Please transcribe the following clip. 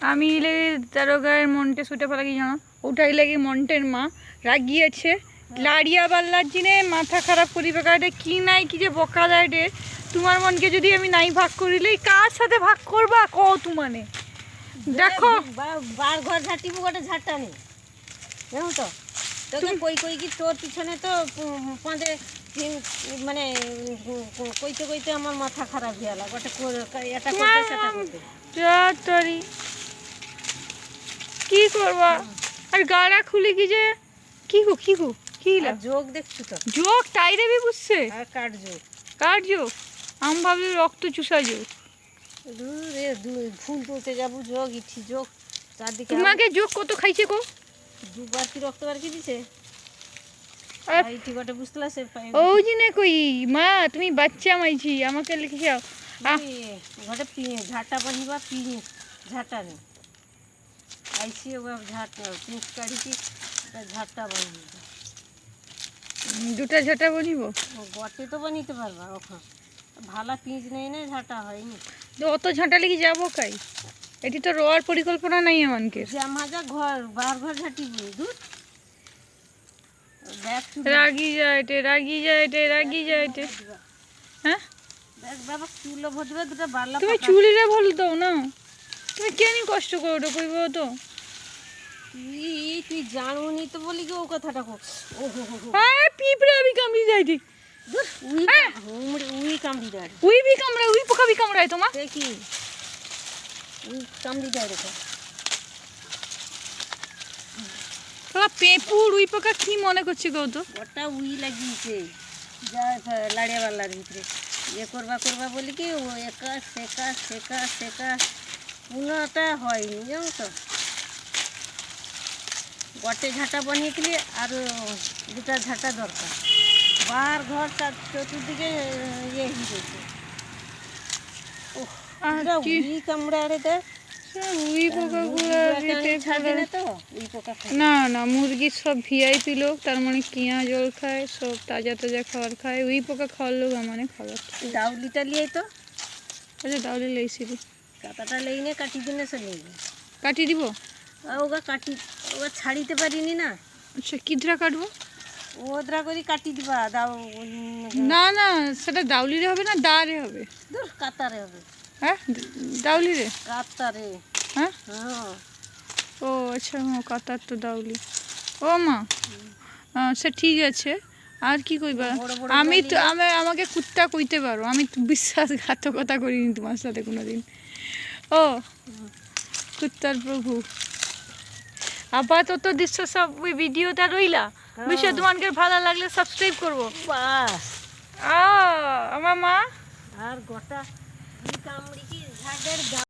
আমি লেগে তার গায়ের মনটে শুটে ফেলা কি জানো? ওটাই লাগি মন্টের মা। রাগিয়েছে। লাড়িয়া বাল্লার জিনে মাথা খারাপ করিবে কাটে কি নাই কি যে বকা দেয় রে? তোমার মনকে যদি আমি নাই ভাগ করিলে কার সাথে ভাগ করবা? ক মানে দেখো। বার ঘর ঝাঁটিবো গোটে ঝাঁটা নেই। জানো তো? তোকে কই কই কি তোর পিছনে তো পাঁচে মানে কইতে কইতে আমার মাথা খারাপ হয়ে গেল। গোটে কর- এটা করতে সেটা করতে। করবা? আর গাড়া খুলি কি যে কি গো কি গো কি যোগ দেখছ তো? যোগ? তাই দেবে বুঝছে? আর কাঠ যোগ? কার যোগ? আম ভাবলি রক্ত চুষা যোগ। ফুল তুলতে যাব যোগ ইঠি যোগ চারদিকে তোমাকে যোগ কত খাইছে গো? দুবার কি রক্ত বার কি দিছে? ও জিনে কই মা তুমি বাচ্চা মাইছি আমাকে লিখে যাও ঝাঁটা বাঁধিবা পিঁড়ি ঝাঁটা নেই আইসি ওবার ঝাঁট পিঁচ কাঢ়িছি তা ঝাঁটটা বানিয়ে দুটা ঝাঁটা বলিব গটে তো বানিতে পারবা ওখান। ভালা পিঁচ নেই না ঝাঁটা হয়নি। তো অত ঝাঁটা লেগে যাব কাই? এটি তো রোয়ার পরিকল্পনা নাই আমাকে জামাজা ঘর বার ঘর ব্যাগ চুল রাগি যাইটে রাগি যাইটে রাগি যাইটে। হ্যাঁ? ব্যাগ বাবা চুলো ভরবে দুটো বারলা তুমি। চুলিরে ভুল দাও না। তুমি কেন কষ্ট করো কইব তো। তুই জানুনি তো বলি কি ও কথাটা কো। ও হো হো হো। হ্যাঁ পিঁপড়ে আমি কামড়ি যাইটি দূর উই হ্যাঁ। উমড়ে উই কামড়ি দেয়। উই বি কামড়ায় উই পোকা বি কামড়ায় তোমার। দেখি উই কামড়ি দেয় রেখে তোরা পেঁপুর উই পোকা কি মনে করছে গো তো? ওটা উই লাগিয়েছে। যা লাড়িয়া বাল্লার ভিতরে। ইয়ে করবা করবা বলি কি ও একা সেকা সেকা সেকা। কোনোটা হয়নি জানো তো গটে ঝাঁটা বানিয়েছিলি আর দুটা ঝাঁটা দরকার। বার ঘর চার চতুর্দিকে ইয়ে হয়ে ছাড়বে না না মুরগির সব ভিআইপি লোক তার মানে কিয়া জল খায় সব তাজা তাজা খাবার খায়। উই পোকা খাওয়ার লোক মানে খাবার ডাউলিটা লিয়ে তো? আচ্ছা তাহলে লেইছি কাতাটা লেইনে কাটি দিনে সে লেইনে কাটি দিব? ওগা কাটি ওগা ছাড়িতে পারিনি না। আচ্ছা কিদ্রা কাটবো? ওদরা করে কাটি দিবা দাও না না সেটা দাউলিরে হবে না দাঁড়ে হবে। দূর কাতারে হবে। হ্যাঁ? দাউলিরে? কাতারে। হ্যাঁ? হ্যাঁ। ও আচ্ছা কাতার তো দাউলি। ও মা সে ঠিক আছে। আর কি কইবা? আমি তো আমি আমাকে কুত্তা কইতে পারো। আমি বিশ্বাসঘাতকতা করিনি তোমার সাথে কোনোদিন। ও। কুত্তার প্রভু। আপাতত দৃশ্য সব ওই ভিডিওটা রইলা? বিষয় তোমাকে ভালো লাগলে সাবস্ক্রাইব করব। বাস। আ আমার মা? আর গোটা কামড়ি কি ঝাড়ের